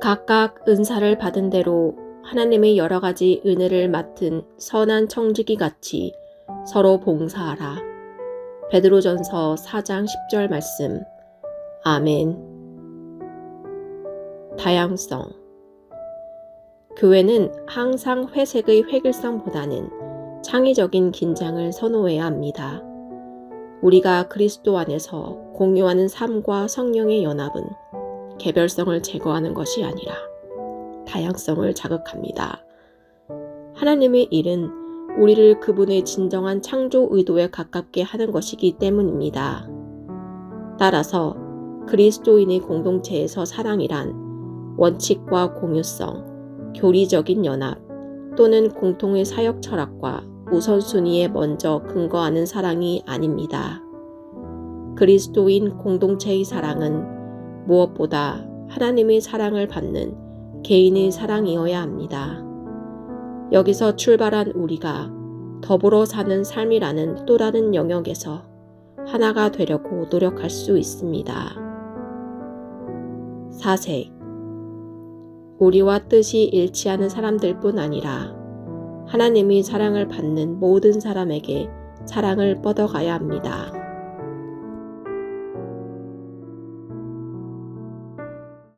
각각 은사를 받은 대로 하나님의 여러 가지 은혜를 맡은 선한 청지기 같이 서로 봉사하라. 베드로전서 4장 10절 말씀. 아멘. 다양성. 교회는 항상 회색의 획일성보다는 창의적인 긴장을 선호해야 합니다. 우리가 그리스도 안에서 공유하는 삶과 성령의 연합은 개별성을 제거하는 것이 아니라 다양성을 자극합니다. 하나님의 일은 우리를 그분의 진정한 창조 의도에 가깝게 하는 것이기 때문입니다. 따라서 그리스도인의 공동체에서 사랑이란 원칙과 공유성, 교리적인 연합 또는 공통의 사역 철학과 우선순위에 먼저 근거하는 사랑이 아닙니다. 그리스도인 공동체의 사랑은 무엇보다 하나님의 사랑을 받는 개인의 사랑이어야 합니다. 여기서 출발한 우리가 더불어 사는 삶이라는 또 다른 영역에서 하나가 되려고 노력할 수 있습니다. 사색. 우리와 뜻이 일치하는 사람들 뿐 아니라 하나님의 사랑을 받는 모든 사람에게 사랑을 뻗어가야 합니다.